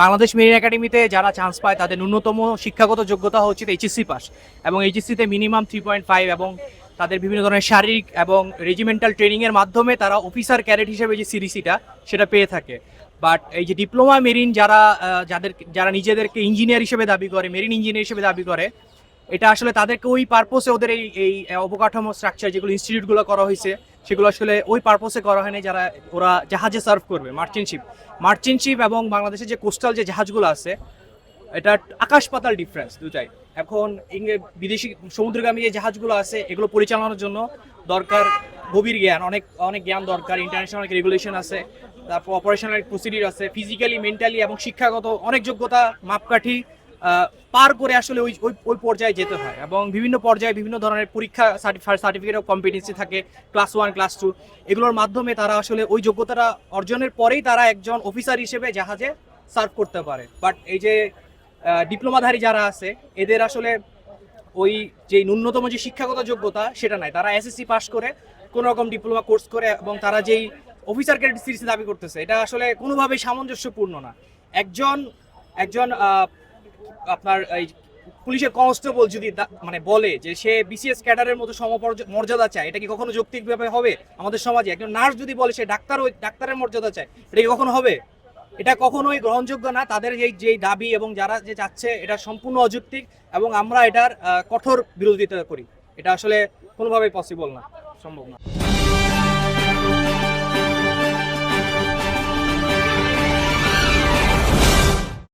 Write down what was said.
Bangladesh marine একাডেমিতে যারা chance পায়, তাদের ন্যূনতম শিক্ষাগত যোগ্যতা হচ্ছে এইচএসসি পাস এবং এইচএসসিতে মিনিমাম থ্রি পয়েন্ট ফাইভ এবং তাদের বিভিন্ন ধরনের শারীরিক এবং রেজিমেন্টাল ট্রেনিংয়ের মাধ্যমে তারা অফিসার ক্যাডেট হিসেবে যে সিরিসিটা সেটা পেয়ে থাকে। বাট এই যে ডিপ্লোমা মেরিন যারা যাদের, যারা নিজেদেরকে ইঞ্জিনিয়ার হিসেবে দাবি করে মেরিন ইঞ্জিনিয়ার হিসেবে দাবি করে, এটা আসলে তাদেরকে ওই পারপোসে ওদের এই এই অবকাঠামো স্ট্রাকচার যেগুলো ইনস্টিটিউটগুলো করা হয়েছে সেগুলো আসলে ওই পারপোসে করা হয়নি যারা, ওরা জাহাজে সার্ভ করবে মার্চেন্টশিপ মার্চেন্টশিপ এবং বাংলাদেশের যে কোস্টাল যে জাহাজগুলো আছে, এটা আকাশ পাতাল ডিফারেন্স দুটাই। এখন বিদেশি সমুদ্রগামী যে জাহাজগুলো আছে, এগুলো পরিচালনার জন্য দরকার গভীর জ্ঞান। অনেক অনেক জ্ঞান দরকার ইন্টারন্যাশনাল অনেক রেগুলেশন আছে, তারপর অপারেশনাল প্রসিডিউর আছে ফিজিক্যালি মেন্টালি এবং শিক্ষাগত অনেক যোগ্যতা মাপকাঠি পার করে আসলে ওই ওই ওই পর্যায়ে যেতে হয় এবং বিভিন্ন পর্যায়ে বিভিন্ন ধরনের পরীক্ষা সার্টিফিকেট অফ কম্পিটেন্সি থাকে ক্লাস ওয়ান ক্লাস টু এগুলোর মাধ্যমে তারা আসলে ওই যোগ্যতাটা অর্জনের পরেই তারা একজন অফিসার হিসেবে জাহাজে সার্ভ করতে পারে। বাট এই যে ডিপ্লোমাধারী যারা আছে, এদের আসলে ওই যে ন্যূনতম যে শিক্ষাগত যোগ্যতা, সেটা নাই। তারা এসএসসি পাস করে কোনো রকম ডিপ্লোমা কোর্স করে এবং তারা যেই অফিসার ক্যাডেট সিরিজ দাবি করতেছে, এটা আসলে কোনোভাবেই সামঞ্জস্যপূর্ণ না। একজন একজন আপনার এই পুলিশের কনস্টেবল যদি মানে বলে যে সে বিসিএস ক্যাডারের মতো সমমর্যাদা চায়, এটা কি কখনো যৌক্তিকভাবে হবে আমাদের সমাজে? একজন নার্স যদি বলে সে ডাক্তার ওই ডাক্তারের মর্যাদা চায়, এটা কি কখনো হবে? এটা কখনোই গ্রহণযোগ্য না। তাদের যেই যেই দাবি এবং যারা যে চাচ্ছে, এটা সম্পূর্ণ অযৌক্তিক এবং আমরা এটার কঠোর বিরোধিতা করি। এটা আসলে কোনোভাবেই পসিবল না, সম্ভব না।